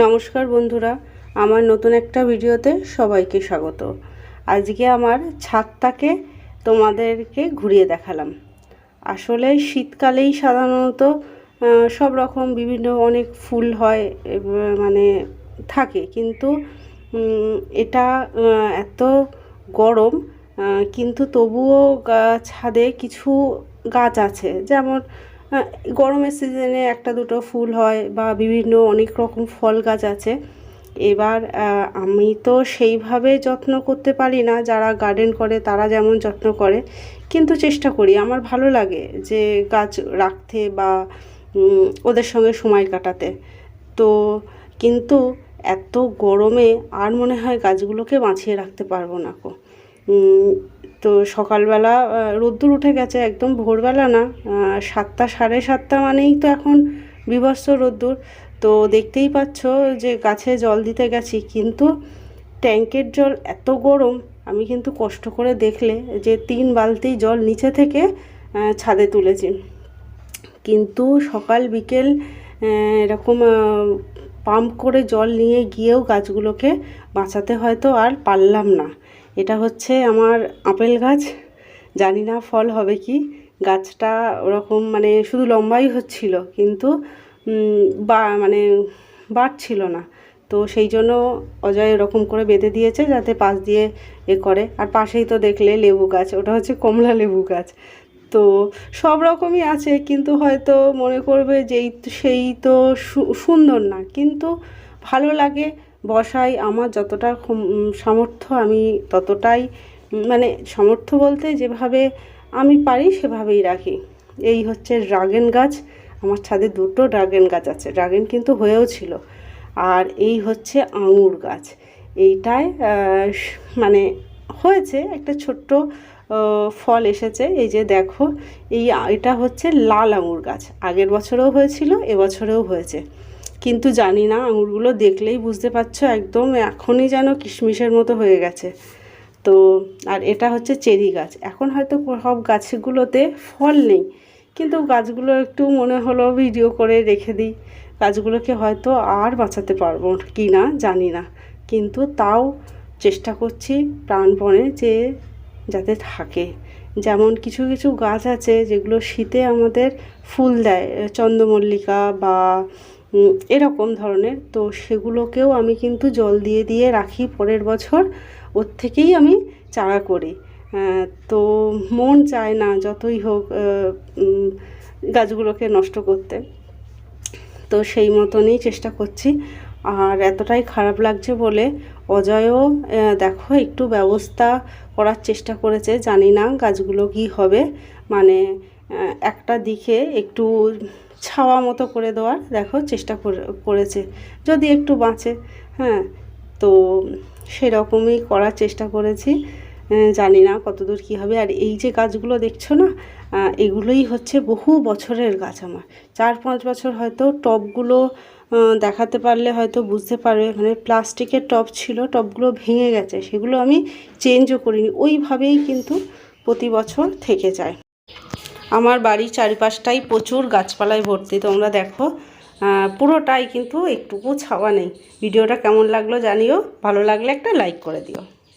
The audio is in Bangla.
নমস্কার বন্ধুরা, আমার নতুন একটা ভিডিওতে সবাইকে স্বাগত। আজকে আমার ছাদটাকে তোমাদেরকে ঘুরিয়ে দেখালাম। আসলে শীতকালেই সাধারণত সব রকম বিভিন্ন অনেক ফুল হয় মানে থাকে। কিন্তু এটা এত গরম কিন্তু তবুও ছাদে কিছু গাছ আছে। যেমন গরমের সিজনে একটা দুটো ফুল হয় বা বিভিন্ন অনেক রকম ফল গাছ আছে। এবার আমি তো সেইভাবে যত্ন করতে পারি না, যারা গার্ডেন করে তারা যেমন যত্ন করে। কিন্তু চেষ্টা করি, আমার ভালো লাগে যে গাছ রাখতে বা ওদের সঙ্গে সময় কাটাতে। তো কিন্তু এত গরমে আর মনে হয় গাছগুলোকে বাঁচিয়ে রাখতে পারব না কো তো সকালবেলা রোদ্দুর উঠে গেছে একদম ভোরবেলা না সাতটা, সাড়ে সাতটা মানেই তো এখন বিভৎস রোদ্দুর। তো দেখতেই পাচ্ছ যে গাছে জল দিতে গেছি, কিন্তু ট্যাঙ্কের জল এত গরম, আমি কিন্তু কষ্ট করে দেখলে যে তিন বালতি জল নিচে থেকে ছাদে তুলেছি। কিন্তু সকাল বিকেল এরকম পাম্প করে জল নিয়ে গিয়েও গাছগুলোকে বাঁচাতে হয়তো আর পারলাম না। এটা হচ্ছে আমার আপেল গাছ। জানি না ফল হবে কি। গাছটা ওরকম মানে শুধু লম্বাই হচ্ছিল, কিন্তু বা মানে বাড়ছিল না। তো সেই জন্য অজয় এরকম করে বেঁধে দিয়েছে যাতে পাশ দিয়ে এ করে। আর পাশেই তো দেখলে লেবু গাছ, ওটা হচ্ছে কমলা লেবু গাছ। তো সব রকমই আছে, কিন্তু হয়তো মনে করবে যেই সেই তো সুন্দর না। কিন্তু ভালো লাগে বসাই, আমার যতটা সামর্থ্য আমি ততটাই মানে সামর্থ্য বলতে যেভাবে আমি পারি সেভাবেই রাখি। এই হচ্ছে ড্রাগন গাছ, আমার ছাদে দুটো ড্রাগন গাছ আছে, ড্রাগন কিন্তু হয়েও ছিল। আর এই হচ্ছে আঙুর গাছ। এইটায় মানে হয়েছে একটা ছোট্ট ফল এসেছে, এই যে দেখো, এই এটা হচ্ছে লাল আঙুর গাছ। আগের বছরেও হয়েছিল, এবছরেও হয়েছে। কিন্তু জানি না, আঙুরগুলো দেখলেই বুঝতে পারছ, একদম এখনই যেন কিশমিশের মতো হয়ে গেছে। তো, আর এটা হচ্ছে চেরি গাছ। এখন হয়তো সব গাছগুলোতে ফল নেই, কিন্তু গাছগুলো একটু মনে হলো ভিডিও করে রেখে দিই। গাছগুলোকে হয়তো আর বাঁচাতে পারব কি না জানি না, কিন্তু তাও চেষ্টা করছি প্রাণপণে যে যাতে থাকে। যেমন কিছু কিছু গাছ আছে যেগুলো শীতে আমাদের ফুল দেয়, চন্দ্রমল্লিকা বা এরকম ধরনের। তো সেগুলোকেও আমি কিন্তু জল দিয়ে দিয়ে রাখি পরের বছর। ওর থেকেই আমি চারা করি। তো মন চায় না যতই হোক গাছগুলোকে নষ্ট করতে। তো সেই মতনই চেষ্টা করছি। আর এতটাই খারাপ লাগছে বলে অজয়ও দেখো একটু ব্যবস্থা করার চেষ্টা করেছে। জানি না গাছগুলো কি হবে। মানে একটা দিকে একটু ছাওয়া মতো করে দেওয়ার, দেখো চেষ্টা করে- করেছে। যদি একটু বাঁচে হ্যাঁ তো সেরকমই করার চেষ্টা করেছি। জানি না কতদূর কী হবে। আর এই যে গাছগুলো দেখছ না এগুলোই হচ্ছে বহু বছরের গাছ আমার। চার পাঁচ বছর হয়তো টবগুলো দেখাতে পারলে হয়তো বুঝতে পারবে। মানে প্লাস্টিকের টব ছিল টবগুলো ভেঙে গেছে, সেগুলো আমি চেঞ্জও করিনি। ওইভাবেই কিন্তু প্রতি বছর থেকে যায়। আমার বাড়ির চারিপাশটাই প্রচুর গাছপালায় ভর্তি, তোমরা দেখো। পুরোটাই কিন্তু একটুকু ছাওয়া নেই। ভিডিওটা কেমন লাগল জানিও, ভালো লাগলে একটা লাইক করে দিও।